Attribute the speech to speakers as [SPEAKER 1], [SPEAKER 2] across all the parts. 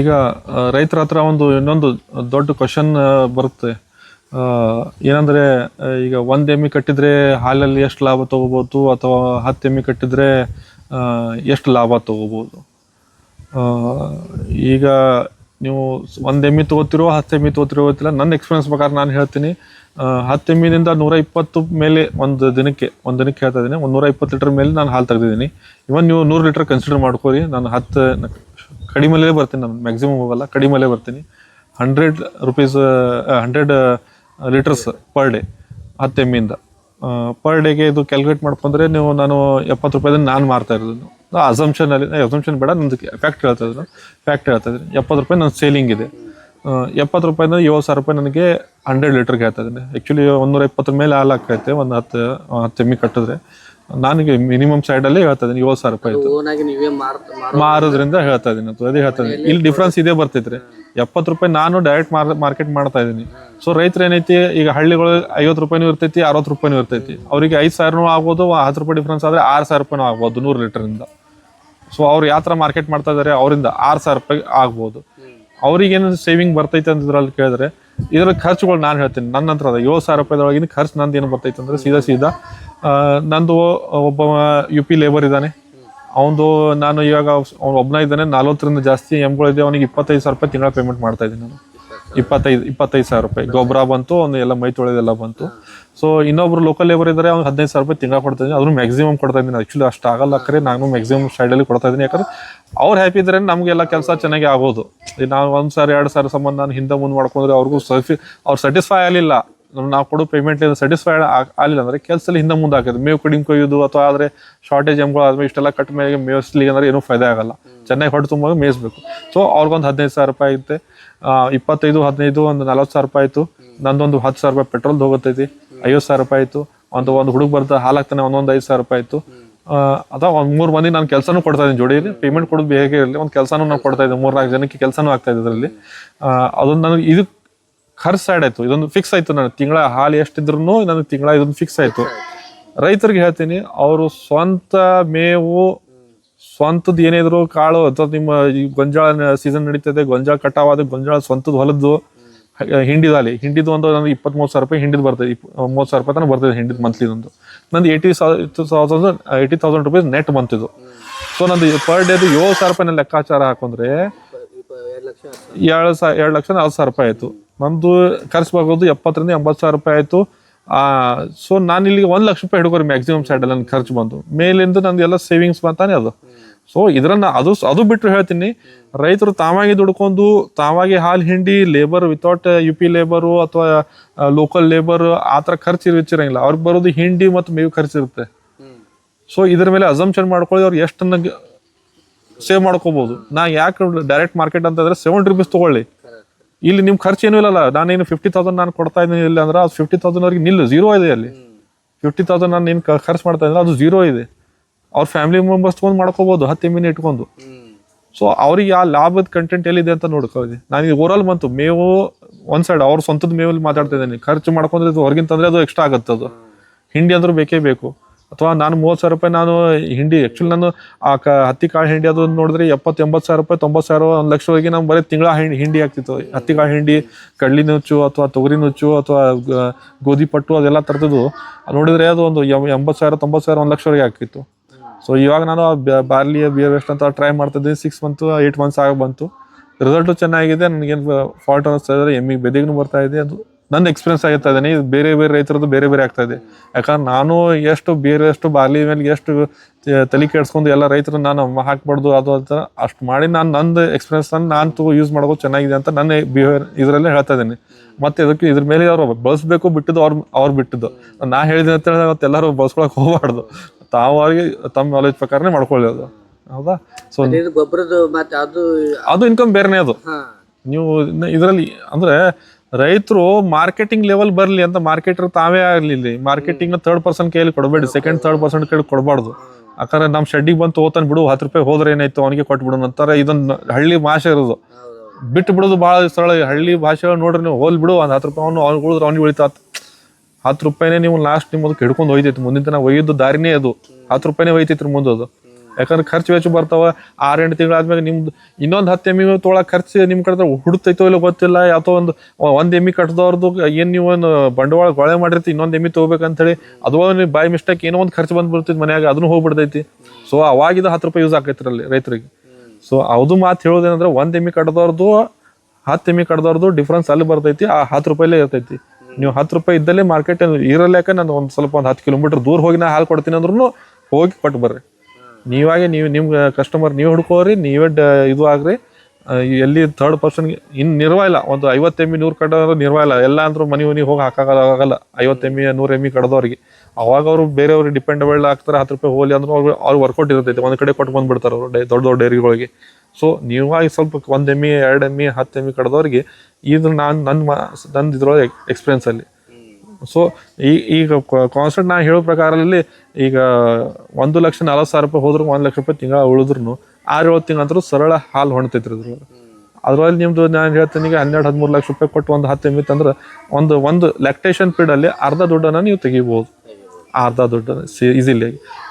[SPEAKER 1] ಈಗ ರೈತರ ಹತ್ರ ಒಂದು ಇನ್ನೊಂದು ದೊಡ್ಡ ಕ್ವಶನ್ ಬರುತ್ತೆ. ಏನಂದರೆ ಈಗ ಒಂದು ಎಮ್ಮಿ ಕಟ್ಟಿದರೆ ಹಾಲಲ್ಲಿ ಎಷ್ಟು ಲಾಭ ತೊಗೋಬೋದು ಅಥವಾ ಹತ್ತು ಎಮ್ಮಿ ಕಟ್ಟಿದರೆ ಎಷ್ಟು ಲಾಭ ತೊಗೋಬೋದು? ಈಗ ನೀವು ಒಂದು ಎಮ್ಮಿ ತೊಗೋತಿರೋ, ಹತ್ತು ಎಮ್ಮಿ ತೊಗೋತಿರೋ ಗೊತ್ತಿಲ್ಲ. ನನ್ನ ಎಕ್ಸ್ಪೀರಿಯನ್ಸ್ ಪ್ರಕಾರ ನಾನು ಹೇಳ್ತೀನಿ ಹತ್ತು ಎಮ್ಮಿನಿಂದ ನೂರ ಇಪ್ಪತ್ತು ಮೇಲೆ ಒಂದು ದಿನಕ್ಕೆ ಒಂದು ದಿನಕ್ಕೆ ಹೇಳ್ತಾ ಇದ್ದೀನಿ. ಒಂದು ನೂರ ಇಪ್ಪತ್ತು ಲೀಟರ್ ಮೇಲೆ ನಾನು ಹಾಲು ತೆಗ್ದಿದ್ದೀನಿ. ಇವನ್ ನೀವು ನೂರು ಲೀಟರ್ ಕನ್ಸಿಡರ್ ಮಾಡ್ಕೋರಿ ನಾನು ಹತ್ತು ಕಡಿಮೆಲೇ ಬರ್ತೀನಿ ನಾನು. ಮ್ಯಾಕ್ಸಿಮಮ್ ಹೋಗಲ್ಲ ಕಡಿಮೆಲೇ ಬರ್ತೀನಿ. Hundred rupees hundred liters per day ಹತ್ತು ಎಮ್ಮಿಂದ ಪರ್ ಡೇಗೆ ಇದು ಕ್ಯಾಲ್ಕುಲೇಟ್ ಮಾಡ್ಕೊಂಡ್ರೆ ನೀವು ನಾನು ಎಪ್ಪತ್ತು ರೂಪಾಯಿದಿಂದ ನಾನು ಮಾರ್ತಾ ಇರೋದು. ಅಸಂಪ್ಷನ್ ಅಲ್ಲಿ ಅಸಂಪ್ಷನ್ ಬೇಡ ನಂದು ಫ್ಯಾಕ್ಟ್ ಹೇಳ್ತಾ ಇದ್ದೀನಿ ಫ್ಯಾಕ್ಟ್ ಹೇಳ್ತಾ ಇದ್ದೀನಿ ಎಪ್ಪತ್ತು ರೂಪಾಯಿ ನನ್ನ ಸೇಲಿಂಗ್ ಇದೆ. ಎಪ್ಪತ್ತು ರೂಪಾಯಿಂದ ಏಳು ಸಾವಿರ ರೂಪಾಯಿ ನನಗೆ ಹಂಡ್ರೆಡ್ ಲೀಟರ್ ಹೇಳ್ತಾ ಇದ್ದೀನಿ ಆ್ಯಕ್ಚುಲಿ ಒಂದೂರ ಇಪ್ಪತ್ತರ ಮೇಲೆ ಹಾಲು ಹಾಕೈತೆ ಒಂದು ಹತ್ತು ಹತ್ತು ಎಮ್ಮಿ ಕಟ್ಟಿದ್ರೆ. ನನಗೆ ಮಿನಿಮಮ್ ಸೈಡಲ್ಲೇ ಹೇಳ್ತಾ ಇದ್ದೀನಿ ಏಳು ಸಾವಿರ ರೂಪಾಯಿ ಆಯ್ತು.
[SPEAKER 2] ಓನಾಗಿ ನೀವೇ ಮಾರ್ತ
[SPEAKER 1] ಮಾರೋದ್ರಿಂದ. ಹೇಳ್ತಾ ಇದ್ದೀನಿ ಅದು ಅದೇ ಹೇಳ್ತಾ ಇದ್ದೀನಿ. ಇಲ್ಲಿ ಡಿಫ್ರೆನ್ಸ್ ಇದೇ ಬರ್ತೈತ್ರಿ ಎಪ್ಪತ್ತು ರೂಪಾಯಿ ನಾನು ಡೈರೆಕ್ಟ್ ಮಾರ್ ಮಾರ್ಕೆಟ್ ಮಾಡ್ತಾ ಇದೀನಿ ಸೊ ರೈತರು ಏನೈತಿ ಈಗ ಹಳ್ಳಿಗಳು ಐವತ್ತು ರೂಪಾಯಿನೂ ಇರ್ತೈತಿ ಅರವತ್ತು ರೂಪಾಯಿನೂ ಇರ್ತೈತಿ. ಅವರಿಗೆ ಐದು ಸಾವಿರನೂ ಆಗ್ಬೋದು ಹತ್ತು ರೂಪಾಯಿ ಡಿಫ್ರೆನ್ಸ್ ಆದ್ರೆ ಆರು ಸಾವಿರ ರೂಪಾಯಿನೂ ಆಗ್ಬೋದು ನೂರು ಲೀಟರಿಂದ ಸೊ ಅವ್ರು ಯಾವ ಥರ ಮಾರ್ಕೆಟ್ ಮಾಡ್ತಾ ಇದ್ದಾರೆ ಅವರಿಂದ ಆರು ಸಾವಿರ ರೂಪಾಯಿ ಆಗ್ಬೋದು. ಅವ್ರಿಗೇನು ಸೇವಿಂಗ್ ಬರ್ತೈತೆ ಅಂತ ಇದ್ರಲ್ಲಿ ಕೇಳಿದ್ರೆ ಇದ್ರ ಖರ್ಚುಗಳು ನಾನು ಹೇಳ್ತೀನಿ. ನನ್ನ ಹತ್ರ ಅದ. ಏಳು ಸಾವಿರ ರೂಪಾಯಿದೊಳಗಿನ ಖರ್ಚು ನಂದು ಏನು ಬರ್ತೈತೆ ಅಂದ್ರೆ ಸೀದಾ ಸೀದಾ ನಂದು ಒಬ್ಬ ಯು ಪಿ ಲೇಬರ್ ಇದ್ದಾನೆ. ಅವನು ನಾನು ಇವಾಗ ಅವ್ನು ಒಬ್ಬನ ಇದ್ದಾನೆ, ನಲ್ವತ್ತರಿಂದ ಜಾಸ್ತಿ ಎಮ್ಗಳಿದೆ ಅವನಿಗೆ ಇಪ್ಪತ್ತೈದು ಸಾವಿರ ರೂಪಾಯಿ ತಿಂಗಳ ಪೇಮೆಂಟ್ ಮಾಡ್ತಾ ಇದ್ದೀನಿ ನಾನು. ಇಪ್ಪತ್ತೈದು ಇಪ್ಪತ್ತೈದು ಸಾವಿರ ರೂಪಾಯಿ. ಗೊಬ್ಬರ ಬಂತು ಒಂದು ಎಲ್ಲ ಮೈ ತೊಳೆದೆಲ್ಲ ಬಂತು. ಸೊ ಇನ್ನೊಬ್ರು ಲೋಕಲ್ ಲೇಬರ್ ಇದ್ದಾರೆ ಅವ್ನು ಹದಿನೈದು ಸಾವಿರ ರೂಪಾಯಿ ತಿಂಗಳ ಕೊಡ್ತಾ ಇದ್ದೀನಿ. ಅದನ್ನು ಮ್ಯಾಕ್ಸಿಮಮ್ ಕೊಡ್ತಾ ಇದ್ದೀನಿ. ಆ್ಯಕ್ಚುಲಿ ಅಷ್ಟು ಆಗಲ್ಲ ಕರೆ ನಾನು ಮ್ಯಾಕ್ಸಿಮಮ್ ಸೈಡಲ್ಲಿ ಕೊಡ್ತಾ ಇದ್ದೀನಿ. ಯಾಕಂದ್ರೆ ಅವ್ರು ಹ್ಯಾಪಿ ಇದ್ರೆ ನಮಗೆಲ್ಲ ಕೆಲಸ ಚೆನ್ನಾಗಿ ಆಗೋದು. ನಾವು ಒಂದು ಸಾರಿ, ಎರಡು ಸಾವಿರ ಸಂಬಂಧ ನಾನು ಹಿಂದೆ ಮುಂದೆ ಮಾಡ್ಕೊಂಡ್ರೆ ಅವ್ರಿಗೂ ಸರ್ಫಿ ಅವ್ರು ಸ್ಯಾಟಿಸ್ಫೈ ಆಗಲಿಲ್ಲ. ನಾವು ಕೊಡೋ ಪೇಮೆಂಟ್ ಸ್ಯಾಟಿಸ್ಫೈ ಆಗಲಿಲ್ಲ ಅಂದರೆ ಕೆಲಸದಲ್ಲಿ ಹಿಂದೆ ಮುಂದೆ ಹಾಕಿದ್ರು, ಮೇವು ಕಡಿಮೆ ಕೊಯ್ಯೋದು ಅಥವಾ ಆದರೆ ಶಾರ್ಟೇಜ್ ಎಮ್ಗಳು ಆದ್ಮೇಲೆ ಇಷ್ಟೆಲ್ಲ ಕಟ್ ಮೇಲೆ ಮೇಯಿಸ್ಲಿಕ್ಕೆ ಅಂದರೆ ಏನೂ ಫಾಯ್ದೆ ಆಗಲ್ಲ. ಚೆನ್ನಾಗಿ ಹೊಟ್ಟೆ ತುಂಬ ಮೇಯಿಸ್ಬೇಕು. ಸೊ ಅವ್ರಿಗೊಂದು ಹದಿನೈದು ಸಾವಿರ ರೂಪಾಯಿ ಐತೆ. ಇಪ್ಪತ್ತೈದು, ಹದಿನೈದು, ಒಂದು ನಲ್ವತ್ತು ಸಾವಿರ ರೂಪಾಯಿ ಆಯ್ತು. ನಂದೊಂದು ಹತ್ತು ಸಾವಿರ ರೂಪಾಯಿ ಪೆಟ್ರೋಲ್ ಹೋಗತೈತಿ ಐವತ್ತು ಸಾವಿರ ರೂಪಾಯಿ ಆಯ್ತು. ಒಂದು ಒಂದು ಹುಡುಗ ಬರ್ತಾ ಹಾಲಾಗ್ತಾನೆ, ಒಂದೊಂದು ಐದು ಸಾವಿರ ರೂಪಾಯಿ ಆಯ್ತು. ಅಥವಾ ಒಂದು ಮೂರು ಮಂದಿ ನಾನು ಕೆಲಸನೂ ಕೊಡ್ತಾ ಇದ್ದೀನಿ. ಜೋಡಿಯಲ್ಲಿ ಪೇಮೆಂಟ್ ಕೊಡೋದು ಹೇಗೆ ಇರಲಿ. ಒಂದು ಕೆಲಸನೂ ನಾನು ಕೊಡ್ತಾ ಮೂರು ನಾಲ್ಕು ಜನಕ್ಕೆ ಕೆಲಸನೂ ಆಗ್ತಾ ಇದೆ ಅದರಲ್ಲಿ. ಅದೊಂದು ನನಗೆ ಇದು ಖರ್ಚು ಸೈಡ್ ಆಯ್ತು. ಇದೊಂದು ಫಿಕ್ಸ್ ಆಯ್ತು ನನಗೆ. ತಿಂಗಳ ಹಾಲು ಎಷ್ಟಿದ್ರು ನನಗೆ ತಿಂಗಳ ಇದೊಂದು ಫಿಕ್ಸ್ ಆಯ್ತು. ರೈತರಿಗೆ ಹೇಳ್ತೀನಿ, ಅವರು ಸ್ವಂತ ಮೇವು ಸ್ವಂತದ ಏನಿದ್ರು ಕಾಳು ಅಥವಾ ನಿಮ್ಮ ಈ ಗೊಂಜಾಳ ಸೀಸನ್ ನಡೀತದೆ ಗೊಂಜಾಳ ಕಟಾವಾದ ಗೊಂಜಾಳ ಸ್ವಂತದ ಹೊಲದ್ದು ಹಿಂಡಿದಾಲಿ ಹಿಂಡಿದು ಒಂದು ನನಗೆ ಇಪ್ಪತ್ಮೂರು ಸಾವಿರ ರೂಪಾಯಿ ಹಿಂಡಿದ್ ಬರ್ತದೆ. ಮೂವತ್ತು ಸಾವಿರ ರೂಪಾಯಿ ತನಕ ಬರ್ತದೆ ಹಿಂಡಿದ್ ಮಂತ್ಲಿ ಒಂದು ನಂದು eighty thousand eighty thousand rupees net ಬಂತಿದ್ದು so ನಂದು ಪರ್ ಡೇದು ಏಳು ಸಾವಿರ ರೂಪಾಯಿನ ಲೆಕ್ಕಾಚಾರ ಹಾಕೊಂಡ್ರೆ
[SPEAKER 2] ಎರಡು
[SPEAKER 1] ಸಾ ಎರಡು ಲಕ್ಷ ನಲ್ವತ್ತು ಸಾವಿರ ರೂಪಾಯಿ ಆಯ್ತು. ನಂದು ಖರ್ಚು ಬಾಗೋದು ಎಪ್ಪತ್ತರಿಂದ ಎಂಬತ್ತು ಸಾವಿರ ರೂಪಾಯಿ ಆಯ್ತು. ಸೊ ನಾನು ಇಲ್ಲಿಗೆ ಒಂದು ಲಕ್ಷ ರೂಪಾಯಿ ಹಿಡ್ಕೋರಿ ಮ್ಯಾಕ್ಸಿಮಮ್ ಸೈಡ್ ನನ್ನ ಖರ್ಚು ಬಂತು. ಮೇಲಿಂದ ನಂದು ಎಲ್ಲ ಸೇವಿಂಗ್ಸ್ ಬಂತಾನೆ ಅದು. ಸೊ ಇದ್ರನ್ನ ಅದು ಅದು ಬಿಟ್ಟು ಹೇಳ್ತೀನಿ. ರೈತರು ತಾವಾಗಿ ದುಡ್ಕೊಂಡು, ತಾವಾಗಿ ಹಾಲು ಹಿಂಡಿ labour without U P labour ಅಥವಾ ಲೋಕಲ್ ಲೇಬರ್ ಆ ಥರ ಖರ್ಚು ಇರ್ಚಿರಂಗಿಲ್ಲ ಅವ್ರಿಗೆ ಬರೋದು ಹಿಂಡಿ ಮತ್ತು ಮೇವು ಖರ್ಚು ಇರುತ್ತೆ.
[SPEAKER 2] ಹ್ಮ್
[SPEAKER 1] ಸೊ ಇದ್ರ ಮೇಲೆ ಅಸಂಪ್ಷನ್ ಮಾಡ್ಕೊಳ್ಳಿ, ಅವ್ರು ಎಷ್ಟು ನಂಗೆ ಸೇವ್ ಮಾಡ್ಕೋಬಹುದು ನಾ ಯಾಕೆ ಡೈರೆಕ್ಟ್ ಮಾರ್ಕೆಟ್ ಅಂತಂದ್ರೆ ಸೆವೆಂಟಿ ರುಪೀಸ್ ತಗೊಳ್ಳಿ. ಇಲ್ಲಿ ನಿಮ್ ಖರ್ಚು ಏನೂ ಇಲ್ಲಲ್ಲ, ನಾನೇನು ಫಿಫ್ಟಿ ತೌಸಂಡ್ ನಾನು ಕೊಡ್ತಾ ಇದ್ದೀನಿ ಇಲ್ಲ ಅಂದ್ರೆ ಅದು ಫಿಫ್ಟಿ ತೌಸಂಡ್ ಅವ್ರಿಗೆ ನಿಲ್ಲು ಜೀರೋ ಇದೆ ಅಲ್ಲಿ. ಫಿಫ್ಟಿ ತೌಸಂಡ್ ನಾನು ಏನು ಖರ್ಚು ಮಾಡ್ತಾ ಇದ್ರೆ ಅದು ಜೀರೋ ಇದೆ. ಅವ್ರ ಫ್ಯಾಮಿಲಿ ಮೆಂಬರ್ಸ್ ತೊಗೊಂಡು ಮಾಡ್ಕೋಬಹುದು ಹತ್ತು ಎಮ್ಮಿನ ಇಟ್ಕೊಂಡು. ಸೊ ಅವ್ರಿಗೆ ಆ ಲಾಭದ ಕಂಟೆಂಟ್ ಎಲ್ಲಿದೆ ಅಂತ ನೋಡ್ಕೊಳ್ಳಿ ಓವರ್ ಆಲ್ ಬಂತು, ಮೇವು ಒಂದ್ ಸೈಡ್ ಅವ್ರ ಸ್ವಂತದ ಮೇವಲ್ಲಿ ಮಾತಾಡ್ತಾ ಇದ್ದೀನಿ. ಖರ್ಚು ಮಾಡ್ಕೊಂಡ್ರೆ ಇದು ಹೊರಗಿನ ತಂದ್ರೆ ಅದು ಎಕ್ಸ್ಟ್ರಾ ಆಗುತ್ತೆ ಅದು ಹಿಂಡಿ ಅಂದ್ರೂ ಬೇಕೇ ಬೇಕು. ಅಥವಾ ನಾನು ಮೂವತ್ತು ಸಾವಿರ ರೂಪಾಯಿ ನಾನು ಹಿಂಡಿ ಆ್ಯಕ್ಚುಲಿ ನಾನು ಆ ಕ ಹತ್ತಿ ಕಾಳು ಹಿಂಡಿ ಅದು ನೋಡಿದ್ರೆ ಎಪ್ಪತ್ತು ಎಂಬತ್ತು ಸಾವಿರ ರೂಪಾಯಿ, ತೊಂಬತ್ತು ಸಾವಿರ ಒಂದು ಲಕ್ಷವರೆಗೆ ನಾವು ಬರೀ ತಿಂಗಳ ಹಿಂಡಿ ಹಿಂಡಿ ಆಗ್ತಿತ್ತು. ಹತ್ತಿ ಕಾಳು ಹಿಂಡಿ, ಕಡ್ಲಿ ನುಚ್ಚು ಅಥವಾ ತೊಗರಿ ನುಚ್ಚು ಅಥವಾ ಗೋಧಿ ಪಟ್ಟು ಅದೆಲ್ಲ ತರ್ತಿದ್ವು. ನೋಡಿದರೆ ಅದು ಒಂದು ಎಂಬತ್ತು ಸಾವಿರ, ತೊಂಬತ್ತು ಸಾವಿರ ಒಂದು ಲಕ್ಷವರೆಗೆ ಆಗ್ತಿತ್ತು. ಸೊ ಇವಾಗ ನಾನು ಬಾರ್ಲಿ ಬಿಯರ್ ವೇಸ್ಟ್ ಅಂತ ಟ್ರೈ ಮಾಡ್ತಿದ್ದೀನಿ. ಸಿಕ್ಸ್ ಮಂತು ಏಯ್ಟ್ ಮಂತ್ಸ್ ಆಗ ಬಂತು. ರಿಸಲ್ಟು ಚೆನ್ನಾಗಿದೆ. ನನಗೇನು ಫಾಲ್ಟ್ ಅನ್ನಿಸ್ತಾ ಇದ್ದಾರೆ ಎಮ್ಮಿಗೆ ಬೆದಿಗೂ ಬರ್ತಾ ಇದೆ. ಅದು ನನ್ನ ಎಕ್ಸ್ಪೀರಿಯನ್ಸ್ ಆಗಿರ್ತಾ ಇದ್ದೇನೆ ಇದು ಬೇರೆ ಬೇರೆ ರೈತರದ್ದು ಬೇರೆ ಬೇರೆ ಆಗ್ತಾ ಇದೆ. ಯಾಕಂದ್ರೆ ನಾನು ಎಷ್ಟು ಬೇರೆ ಎಷ್ಟು ಬಾರ್ಲಿ ಮೇಲೆ ಎಷ್ಟು ತಲೆ ಕೆಡ್ಸ್ಕೊಂಡು ಎಲ್ಲ ರೈತರು ನಾನು ಹಾಕ್ಬಾರ್ದು ಅದು ಅಂತ ಅಷ್ಟು ಮಾಡಿ ನಾನು ನಂದು ಎಕ್ಸ್ಪೀರಿಯನ್ಸ್ ನಾನು ತಗೋ ಯೂಸ್ ಮಾಡೋದು ಚೆನ್ನಾಗಿದೆ ಅಂತ ನನ್ನ ಬಿಹೇವಿಯರ್ ಇದರಲ್ಲೇ ಹೇಳ್ತಾ ಇದ್ದೀನಿ ಮತ್ತೆ ಇದಕ್ಕೆ ಇದ್ರ ಮೇಲೆ ಅವರು ಬಳಸಬೇಕು ಬಿಟ್ಟಿದ್ದು ಅವ್ರು ಅವ್ರು ಬಿಟ್ಟಿದ್ದು. ನಾ ಹೇಳಿದ್ದೀನಿ ಅಂತ ಹೇಳಿ ಮತ್ತೆ ಎಲ್ಲರೂ ಬಳಸ್ಕೊಳಕ್ ಹೋಗಬಾರ್ದು. ತಾವಾಗಿ ತಮ್ಮ ನಾಲೆಜ್ ಪ್ರಕಾರನೇ ಮಾಡ್ಕೊಳ್ಳೋದು. ಹೌದಾ? ಸೊ
[SPEAKER 2] ಇದು ಗೊಬ್ಬರದ ಮತ್ತೆ ಅದು
[SPEAKER 1] ಅದು ಇನ್ಕಮ್ ಬೇರೆನೇ ಅದು. ನೀವು ಇದರಲ್ಲಿ ಅಂದ್ರೆ ರೈತರು ಮಾರ್ಕೆಟಿಂಗ್ ಲೆವೆಲ್ ಬರಲಿ ಅಂತ ಮಾರ್ಕೆಟರ್ ತಾವೇ ಆಗಲಿ ಮಾರ್ಕೆಟಿಂಗ್ ಥರ್ಡ್ ಪರ್ಸನ್ ಕೈಯಲ್ಲಿ ಕೊಡಬೇಡಿ ಸೆಕೆಂಡ್ ಥರ್ಡ್ ಪರ್ಸನ್ ಕೇಳಿ ಕೊಡಬಾರ್ದು. ಯಾಕಂದ್ರೆ ನಮ್ಮ ಶೆಡ್ಡಿಗೆ ಬಂತು ಓತನ್ ಬಿಡು ಹತ್ತು ರೂಪಾಯಿ ಹೋದ್ರೆ ಏನಾಯ್ತು ಅವನಿಗೆ ಕೊಟ್ಬಿಡೋಣ ಅಂತಾರೆ. ಇದೊಂದು ಹಳ್ಳಿ ಭಾಷೆ ಇರೋದು. ಬಿಟ್ಟು ಬಿಡೋದು ಭಾಳ ಸರಳ. ಹಳ್ಳಿ ಭಾಷೆ ನೋಡ್ರಿ ನೀವು ಹೋಲ್ ಬಿಡು ಒಂದು ಹತ್ತು ರೂಪಾಯಿ ಅವನು ಅವ್ನು ಉಳಿದ್ರೆ ಅವ್ನಿಗೆ ಉಳಿತಾ ಹತ್ತು ರೂಪಾಯಿನೇ ನೀವು ಲಾಸ್ಟ್ ನಿಮ್ಮದು ಹಿಡ್ಕೊಂಡು ಹೋಯ್ತೈತಿ ಮುಂದಿನ ದಿನ ಒಯ್ಯೋದು ದಾರಿನೇ ಅದು. ಹತ್ತು ರೂಪಾಯಿನೇ ಒಯ್ತೈತ್ರಿ ಮುಂದೆ ಅದು ಯಾಕಂದ್ರೆ ಖರ್ಚು ವೆಚ್ಚ ಬರ್ತಾವ, ಆರ್ ಎಂಟು ತಿಂಗಳಾದ್ಮೇಲೆ ನಿಮ್ದು ಇನ್ನೊಂದು ಹತ್ತು ಎಮ್ಮಿ ತೊಗೊಳಕ್ ಖರ್ಚು ನಿಮ್ಮ ಕಡೆ ಹುಡುತೈತೋ ಇಲ್ಲ ಗೊತ್ತಿಲ್ಲ ಯಾತೋ ಒಂದು ಒಂದು ಎಮ್ಮಿ ಕಟ್ಟದವ್ರದ್ದು ಏನು ನೀವು ಒಂದು ಬಂಡವಾಳ ಗೊಳೆ ಮಾಡಿರ್ತಿ, ಇನ್ನೊಂದು ಎಮ್ಮಿ ತೊಗೋಬೇಕಂತೇಳಿ, ಅದು ನೀವು ಬೈ ಮಿಸ್ಟೇಕ್ ಏನೋ ಒಂದು ಖರ್ಚು ಬಂದ್ಬಿಡ್ತೈತಿ ಮನ್ಯಾಗ, ಅದನ್ನು ಹೋಗ್ಬಿಡ್ತೈತಿ. ಸೊ ಅವಾಗಿದ ಹತ್ತು ರೂಪಾಯಿ ಯೂಸ್ ಆಕೈತ್ರಲ್ಲಿ ರೈತರಿಗೆ. ಸೊ ಅದು ಮಾತು ಹೇಳೋದೇನಂದ್ರೆ ಒಂದು ಎಮ್ಮಿ ಕಟ್ಟದವ್ರದ್ದು ಹತ್ತು ಎಮ್ಮಿ ಕಟ್ಟದವ್ರದ್ದು ಡಿಫ್ರೆನ್ಸ್ ಅಲ್ಲಿ ಬರ್ತೈತಿ, ಆ ಹತ್ತು ರೂಪಾಯಿಲೇ ಇರ್ತೈತಿ. ನೀವು ಹತ್ತು ರೂಪಾಯಿ ಇದ್ದಲ್ಲೇ ಮಾರ್ಕೆಟ್ ಇರಲ್ಯಾಕ ನಾನು ಒಂದು ಸ್ವಲ್ಪ ಒಂದು ಹತ್ತು ಕಿಲೋಮೀಟರ್ ದೂರ ಹೋಗಿ ನಾ ಹಾಲು ಕೊಡ್ತೀನಿ ಅಂದ್ರೂ ಹೋಗಿ ಕೊಟ್ಟು ಬರ್ರಿ. ನೀವಾಗೆ ನೀವು ನಿಮ್ಮ ಕಸ್ಟಮರ್ ನೀವು ಹುಡ್ಕೋರಿ, ನೀವೇ ಡ- ಇದು ಆಗ್ರಿ. ಎಲ್ಲಿ ಥರ್ಡ್ ಪರ್ಸನ್ಗೆ ಇನ್ನು ಇಲ್ಲ. ಒಂದು ಐವತ್ತು ಎಮ್ಮಿ ನೂರು ನಿರ್ವಹ ಇಲ್ಲ. ಎಲ್ಲ ಅಂದ್ರೂ ಮನೆ ಮನೆಗೆ ಹೋಗಿ ಹಾಕಾಗಲ್ಲ ಐವತ್ತು ಎಮ್ಮಿ ನೂರು ಎಮ್ಮಿ ಕಡ್ದವ್ರಿಗೆ ಅವಾಗ ಅವರು ಬೇರೆಯವ್ರಿಗೆ ಡಿಪೆಂಡಬಲ್ ಆಗ್ತಾರೆ, ಹತ್ತು ರೂಪಾಯಿ ಹೋಲಿ ಅಂದ್ರೆ ಅವ್ರು ಅವ್ರು ವರ್ಕೌಟ್ ಇರ್ತೈತೆ. ಒಂದು ಕಡೆ ಕೊಟ್ಟು ಬಂದುಬಿಡ್ತಾರೆ ಅವರು ಡೈ, ದೊಡ್ಡ ದೊಡ್ಡ ಡೈರಿಗಳಿಗೆ ಸೊ ನೀವಾಗಿ ಸ್ವಲ್ಪ ಒಂದು ಎಮ್ಮಿ ಎರಡು ಎಮ್ಮಿ ಹತ್ತು ಎಮ್ಮಿ ಕಡ್ದವ್ರಿಗೆ ಇದು ನಾನು ನನ್ನ ನನ್ನ ಇದ್ರೊಳಗೆ ಎಕ್ಸ್ಪೀರಿಯನ್ಸ್ ಅಲ್ಲಿ. ಸೊ ಈ, ಈಗ ಕಾನ್ಸ್ಟೆಂಟ್ ನಾನು ಹೇಳೋ ಪ್ರಕಾರದಲ್ಲಿ ಈಗ ಒಂದು ಲಕ್ಷ ನಲವತ್ತು ಸಾವಿರ ರೂಪಾಯಿ ಹೋದ್ರೂ ಒಂದು ಲಕ್ಷ ರೂಪಾಯಿ ತಿಂಗಳ ಉಳಿದ್ರು ಆರು ಏಳು ತಿಂಗಳಂತರೂ ಸರಳ ಹಾಲು ಹೊಣ್ತೈತ್ರಿ ಅದ್ರೊಳಗೆ ಅದ್ರಲ್ಲಿ ನಿಮ್ದು ನಾನು ಹೇಳ್ತೀನಿ ಹನ್ನೆರಡು, ಹದಿಮೂರು ಲಕ್ಷ ರೂಪಾಯಿ ಕೊಟ್ಟು ಒಂದು ಹತ್ತು ಎಮ್ಮಿ ಅಂದ್ರೆ ಒಂದು ಒಂದು ಲ್ಯಾಕ್ಟೇಷನ್ ಪೀಡಲ್ಲಿ ಅರ್ಧ ದುಡ್ಡನ್ನ ನೀವು ತೆಗಿಬೋದು. ಅರ್ಧ ದುಡ್ಡು ಈಸಿಲಿ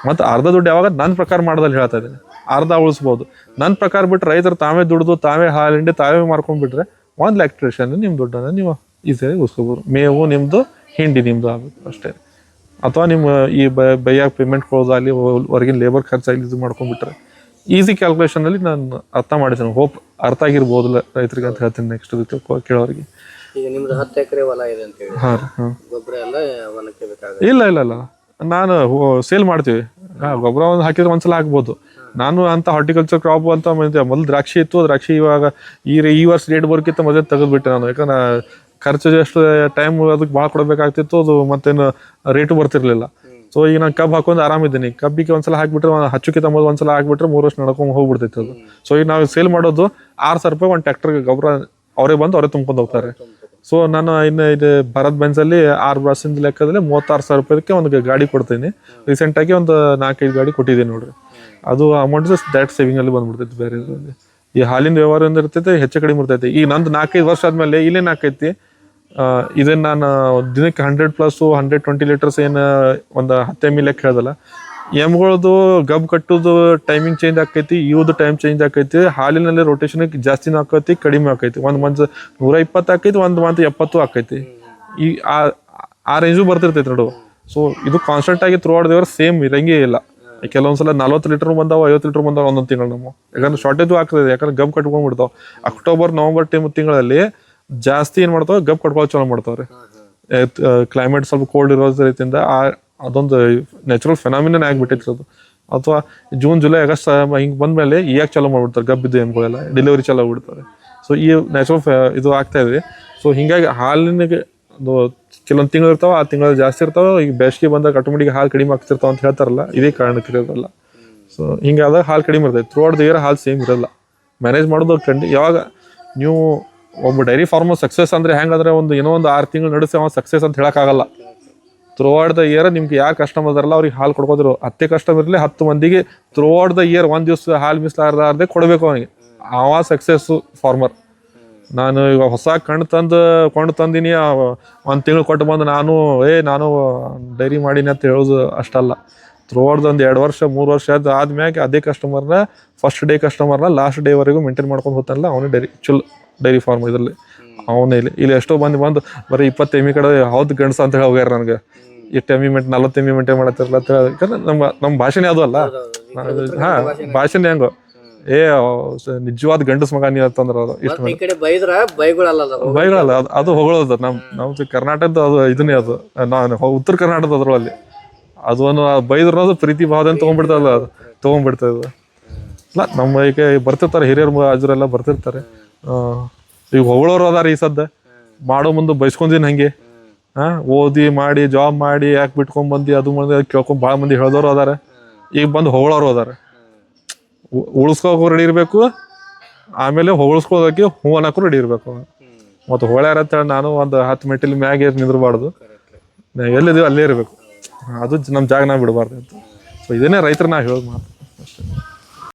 [SPEAKER 1] ಮತ್ತು ಅರ್ಧ ದುಡ್ಡು ಯಾವಾಗ ನನ್ನ ಪ್ರಕಾರ ಮಾಡೋದಲ್ಲಿ ಹೇಳ್ತಾ ಇದ್ದೀನಿ. ಅರ್ಧ ಉಳಿಸ್ಬೋದು. ನನ್ನ ಪ್ರಕಾರ ಬಿಟ್ಟು ರೈತರು ತಾವೇ ದುಡ್ದು, ತಾವೇ ಹಾಲು ಹಿಂಡಿ ತಾವೇ ಮಾರ್ಕೊಂಡ್ಬಿಟ್ರೆ ಒಂದು ಲ್ಯಾಕ್ಟ್ರೇಷನ್ ನಿಮ್ಮ ದುಡ್ಡನ್ನು ನೀವು ಈಸಿಯಾಗಿ ಉಳಿಸ್ಕೋಬೋದು. ಮೇವು ನಿಮ್ಮದು ಹಿಂಡಿ ನಿಮ್ದು ಆಗಬೇಕು ಅಷ್ಟೇ. ಅಥವಾ ನಿಮ್ಮ ಈ ಬೈಯಾಗಿ ಪೇಮೆಂಟ್ ಕೊಡೋದು ಅಲ್ಲಿ ಹೊರಗಿನ ಲೇಬರ್ ಖರ್ಚಾಗಲಿ ಇದು ಮಾಡ್ಕೊಂಡ್ಬಿಟ್ರೆ ಈಸಿ ಕ್ಯಾಲ್ಕುಲೇಷನಲ್ಲಿ ನಾನು ಅರ್ಥ ಮಾಡಿದ್ದೀನಿ. ಹೋಪ್ ಅರ್ಥ ಆಗಿರ್ಬೋದಲ್ಲ ರೈತರಿಗೆ ಅಂತ ಹೇಳ್ತೀನಿ ನೆಕ್ಸ್ಟ್ ಕೇಳೋರಿಗೆ.
[SPEAKER 2] ಈಗ ನಿಮ್ದು ಹತ್ತು ಎಕರೆ ಹೊಲ ಇದೆ ಅಂತ ಹೇಳಿ.
[SPEAKER 1] ಹಾಂ ರೀ ಹಾಂ.
[SPEAKER 2] ಗೊಬ್ಬರ ಎಲ್ಲ ಹೊಲಕ್ಕೆ ಬೇಕಾಗುತ್ತೆ.
[SPEAKER 1] ಇಲ್ಲ ಇಲ್ಲ ಇಲ್ಲ. ನಾನು ಸೇಲ್ ಮಾಡ್ತೀವಿ. ಗೊಬ್ಬರ ಒಂದು ಹಾಕಿದ್ರೆ ಒಂದ್ಸಲ ಹಾಕ್ಬೋದು ನಾನು ಅಂತ ಹಾರ್ಟಿಕಲ್ಚರ್ ಕ್ರಾಪ್ ಅಂತ ಮೊದಲು ದ್ರಾಕ್ಷಿ ಇತ್ತು. ದ್ರಾಕ್ಷಿ ಇವಾಗ ಈ ಈ ವರ್ಷ ರೇಟ್ ಬರೋಕ್ಕಿಂತ ಮೊದಲೇ ತೆಗೆದ್ಬಿಟ್ಟೆ ನಾನು. ಯಾಕಂದ್ರೆ ಖರ್ಚು ಎಷ್ಟು ಟೈಮ್ ಅದಕ್ಕೆ ಭಾಳ ಕೊಡಬೇಕಾಗ್ತಿತ್ತು ಅದು ಮತ್ತೇನು ರೇಟು ಬರ್ತಿರ್ಲಿಲ್ಲ. ಸೊ ಈಗ ನಾನು ಕಬ್ಬು ಹಾಕೊಂಡು ಆರಾಮಿದ್ದೀನಿ ಕಬ್ಬಿಗೆ ಒಂದ್ಸಲ ಹಾಕ್ಬಿಟ್ರೆ ಹಚ್ಚುಕಿ ತಮ್ಮದು ಮೊದಲು ಒಂದ್ಸಲ ಹಾಕ್ಬಿಟ್ರೆ ಮೂರು ವರ್ಷ ನಡ್ಕೊಂಡು ಹೋಗ್ಬಿಡ್ತಿತ್ತು ಅದು. ಸೊ ಈಗ ನಾವು ಸೇಲ್ ಮಾಡೋದು ಆರು ಸಾವಿರ ರೂಪಾಯಿ ಒಂದು ಟ್ರ್ಯಾಕ್ಟರ್ಗೆ ಗೊಬ್ಬರ ಅವರೇ ಬಂದು ಅವರೇ ತುಂಬ್ಕೊಂಡು ಹೋಗ್ತಾರೆ. ಸೊ ನಾನು ಇನ್ನು ಇದು ಭಾರತ್ ಬೆನ್ಸಲ್ಲಿ ಆರು ಬಸ್ಸಿಂದ ಲೆಕ್ಕದಲ್ಲಿ ಮೂವತ್ತಾರು ಸಾವಿರ ರೂಪಾಯಿಗೆ ಒಂದು ಗಾಡಿ ಕೊಡ್ತೀನಿ. ರೀಸೆಂಟಾಗಿ ಒಂದು ನಾಲ್ಕೈದು ಗಾಡಿ ಕೊಟ್ಟಿದ್ದೀನಿ ನೋಡ್ರಿ. ಅದು ಅಮೌಂಟ್ ಡೈರೆಕ್ಟ್ ಸೇವಿಂಗಲ್ಲಿ ಅಲ್ಲಿ ಬಂದ್ಬಿಡ್ತೈತಿ ಬೇರೆ ಇದ್ರಲ್ಲಿ. ಈ ಹಾಲಿನ ವ್ಯವಹಾರ ಇರ್ತೈತೆ, ಹೆಚ್ಚು ಕಡಿಮೆ ಇರ್ತೈತಿ. ಈಗ ನಂದು ನಾಲ್ಕೈದು ವರ್ಷ ಆದ್ಮೇಲೆ ಇಲ್ಲೇನು ಆಕೈತಿ ಇದನ್ನು ನಾನು ದಿನಕ್ಕೆ hundred plus hundred twenty liters ಏನು, ಒಂದು ಹತ್ತು ಎಂ ಲೆಕ್ಕ ಹೇಳ್ದಲ್ಲ. ಎಮ್ಗಳದು ಗಬ್ ಕಟ್ಟೋದು ಟೈಮಿಂಗ್ ಚೇಂಜ್ ಆಕೈತಿ, ಇವ್ದು ಟೈಮ್ ಚೇಂಜ್ ಆಕೈತಿ, ಹಾಲಿನಲ್ಲಿ ರೊಟೇಷನ್ ಜಾಸ್ತಿನೂ ಆಕೈತಿ, ಕಡಿಮೆ ಆಕೈತಿ. ಒಂದು ಮಂತ್ ನೂರ ಇಪ್ಪತ್ತು ಆಕೈತಿ, ಒಂದು ಮಂತ್ ಎಪ್ಪತ್ತು ಆಕೈತಿ. ಈ ಆ- ರೇಂಜು ಬರ್ತಿರ್ತೈತಿ ನೋಡು. ಸೊ ಇದು ಕಾನ್ಸ್ಟೆಂಟ್ ಆಗಿ ಥ್ರೂ ಆಡಿದವ್ರು ಸೇಮ್ ಇರಂಗೇ ಇಲ್ಲ. ಕೆಲವೊಂದ್ಸಲ ನಲ್ವತ್ತು ಲೀಟರ್ ಬಂದಾವ ಐವತ್ತು ಲೀಟರ್ ಬಂದಾವ ಒಂದೊಂದು ತಿಂಗಳು ನಮ್ಮ ಯಾಕಂದ್ರೆ ಶಾರ್ಟೇಜ್ ಆಗ್ತದೆ ಯಾಕಂದ್ರೆ ಗಬ್ ಕಟ್ಕೊಂಡ್ಬಿಡ್ತಾವ ಅಕ್ಟೋಬರ್ ನವೆಂಬರ್ ಟೈಮ್ ತಿಂಗಳಲ್ಲಿ ಜಾಸ್ತಿ ಏನು ಮಾಡ್ತಾವ ಗಬ್ ಕಟ್ಕೊಳ್ಳೋ ಚಾಲೂ ಮಾಡ್ತಾವ್ರಿ. ಕ್ಲೈಮೇಟ್ ಸ್ವಲ್ಪ ಕೋಲ್ಡ್ ಇರೋ ರೀತಿಯಿಂದ ಆ ಅದೊಂದು ನ್ಯಾಚುರಲ್ ಫೆನಾಮಿನನ್ ಆಗಿಬಿಟ್ಟಿತ್ತು ಅದು. ಅಥವಾ ಜೂನ್ ಜುಲೈ ಆಗಸ್ಟ್ ಹಿಂಗೆ ಬಂದಮೇಲೆ ಈಗ ಚಾಲೂ ಮಾಡ್ಬಿಡ್ತಾರೆ ಗಬ್ಬಿದ್ದು ಎಮ್ಗಳೆಲ್ಲ ಡೆಲಿವರಿ ಚಾಲೂ ಆಗ್ಬಿಡ್ತಾರೆ. ಸೊ ಈ ನ್ಯಾಚುರಲ್ ಇದು ಆಗ್ತಾ ಇದೆ. ಸೊ ಹಿಂಗಾಗಿ ಹಾಲಿನಿಗೆ ಒಂದು ಕೆಲವೊಂದು ತಿಂಗಳು ಇರ್ತಾವ, ಆ ತಿಂಗಳು ಜಾಸ್ತಿ ಇರ್ತಾವ, ಈಗ ಬೇಸಿಗೆ ಬಂದಾಗ ಆಟೋಮೆಟಿಕ್ ಹಾಲು ಕಡಿಮೆ ಆಗ್ತಿರ್ತಾವ ಅಂತ ಹೇಳ್ತಾರಲ್ಲ, ಇದೇ ಕಾರಣಕ್ಕೆ ಇರೋದಲ್ಲ. ಸೊ ಹಿಂಗಾದಾಗ ಹಾಲು ಕಡಿಮೆ ಇರ್ತೈತೆ ಥ್ರೂ ಔಟ್ ದ ಇಯರ್ ಹಾಲು ಸೇಮ್ ಇರಲ್ಲ. ಮ್ಯಾನೇಜ್ ಮಾಡೋದು ಕಂಡು ಯಾವಾಗ ನೀವು ಒಬ್ಬ ಡೈರಿ ಫಾರ್ಮರ್ ಸಕ್ಸಸ್ ಅಂದ್ರೆ ಹೆಂಗಂದ್ರೆ ಒಂದು ಏನೋ ಒಂದು ಆರು ತಿಂಗಳು ನಡೆಸಿ ಅವ ಸಕ್ಸಸ್ ಅಂತ ಹೇಳೋಕ್ಕಾಗಲ್ಲ. ಥ್ರೂ ಔಟ್ ದ ಇಯರ್ ನಿಮ್ಗೆ ಯಾರು ಕಸ್ಟಮರ್ ಇದಾರಲ್ಲ ಅವ್ರಿಗೆ ಹಾಲು ಕೊಡ್ಕೋದ್ರು ಹತ್ತೇ ಕಸ್ಟಮರ್ ಇರಲಿ, ಹತ್ತು ಮಂದಿಗೆ ಥ್ರೂ ಔಟ್ ದ ಇಯರ್ ಒಂದು ದಿವಸ ಹಾಲು ಮಿಸ್ಲಾರ್ದಾರ್ದೆ ಕೊಡಬೇಕು ಅವನಿಗೆ. ಅವ ಸಕ್ಸಸ್ಸು ಫಾರ್ಮರ್ ನಾನು ಈಗ ಹೊಸ ಕಣ್ಣು ತಂದು ಕೊಂಡು ತಂದಿನಿ ಒಂದು ತಿಂಗಳು ಕೊಟ್ಟು ಬಂದು ನಾನು ಏ ನಾನು ಡೈರಿ ಮಾಡೀನಿ ಅಂತ ಹೇಳೋದು ಅಷ್ಟಲ್ಲ. ತ್ರೋಡ್ದು ಒಂದು ಎರಡು ವರ್ಷ ಮೂರು ವರ್ಷ ಆದ ಆದ್ಮ್ಯಾಗ ಅದೇ ಕಸ್ಟಮರ್ನ ಫಸ್ಟ್ ಡೇ ಕಸ್ಟಮರ್ನ ಲಾಸ್ಟ್ ಡೇವರೆಗೂ ಮೇಂಟೈನ್ ಮಾಡ್ಕೊಂಡು ಹೋಗ್ತಾನಲ್ಲ ಅವನೇ ಡೈರಿ ಚುಲ್ ಡೈರಿ ಫಾರ್ಮ್ ಇದರಲ್ಲಿ. ಅವನೇ ಇಲ್ಲಿ ಇಲ್ಲಿ ಎಷ್ಟೋ ಬಂದು ಬಂದು ಬರೀ ಇಪ್ಪತ್ತು ಎಮ್ಮಿ ಕಡೆ ಹೌದು ಗಂಡಸ ಅಂತ ಹೇಳಿ ಹೋಗ್ಯಾರ ನನಗೆ? ಎಷ್ಟು ಎಮ್ಮಿ ಮೆಂಟ್ ನಲ್ವತ್ತು ಎಮ್ಮಿ ಮೇಂಟೈನ್ ಮಾಡತ್ತಿರಲ್ಲ ಅಂತ ಹೇಳಿ ನಮ್ಮ ನಮ್ಮ ಭಾಷೆನೇ ಅದು ಅಲ್ಲ. ಹಾಂ ಭಾಷೆನೇ ಹೆಂಗೋ. ಏ ನಿಜವಾದ ಗಂಡಸ್ ಮಗ ನೀ ಅಂತಂದ್ರ ಅದು ಇಷ್ಟು
[SPEAKER 2] ಈ ಕಡೆ ಬೈದ್ರ ಬೈಗಳಲ್ಲ ಅದು.
[SPEAKER 1] ಬೈಗಳಲ್ಲ ಅದು ಅದು ಹೊಗಳೋದು ನಮ್ ನಮ್ ಕರ್ನಾಟಕದ ಅದು ಇದನ್ನೇ ಅದು. ನಾನು ಉತ್ತರ ಕರ್ನಾಟಕದ ಅದ್ರಲ್ಲಿ ಅದು ಒಂದು ಬೈದ್ರ ಅದು ಪ್ರೀತಿ ಭಾವದಿಂದ ತಗೊಂಡ್ಬಿಡ್ತಲ್ಲ ಅದು. ತಗೊಂಡ್ಬಿಡ್ತದೆ ಇಲ್ಲ ನಮ್ಮ ಈಗ ಬರ್ತಿರ್ತಾರೆ ಹಿರಿಯರು ಅಜ್ರೆಲ್ಲ ಬರ್ತಿರ್ತಾರೆ. ಈಗ ಹೊಗಳೋರು ಅದಾರ ಈ ಸದ್ದ. ಮಾಡೋ ಮುಂದೆ ಬೈಸ್ಕೊಂದಿನ ಹಂಗೆ. ಹಾ ಓದಿ ಮಾಡಿ ಜಾಬ್ ಮಾಡಿ ಯಾಕೆ ಬಿಟ್ಕೊಂಡ್ ಬಂದಿ ಅದು ಮಂದಿ ಕೇಳ್ಕೊಂಡ್ ಭಾಳ ಮಂದಿ ಹೇಳ್ದವ್ರು ಅದಾರ. ಈಗ ಬಂದು ಹೊಗಳೋರು ಅದಾರ. ಉಳಿಸ್ಕೋಕು ರೆಡಿ ಇರಬೇಕು. ಆಮೇಲೆ ಹೊಗಳಿಸ್ಕೋದಕ್ಕೆ ಹೂ ಅನ್ನಕ್ಕೂ ರೆಡಿ ಇರಬೇಕು ಮತ್ತು ಹೊಳ್ಯಾರ ಅಂತ ಹೇಳಿ ನಾನು ಒಂದು ಹತ್ತು ಮೆಟ್ಟಿಲ್ ಮ್ಯಾಗೆ ನಿಂದ್ರಬಾರ್ದು. ನಾವು ಅಲ್ಲೇ ಇರಬೇಕು. ಅದು ನಮ್ಮ ಜಾಗ ನಾವು ಬಿಡಬಾರ್ದು ಅಂತ. ಸೊ ಇದನ್ನೇ ರೈತರು ನಾವು ಹೇಳೋದು ಮಾತು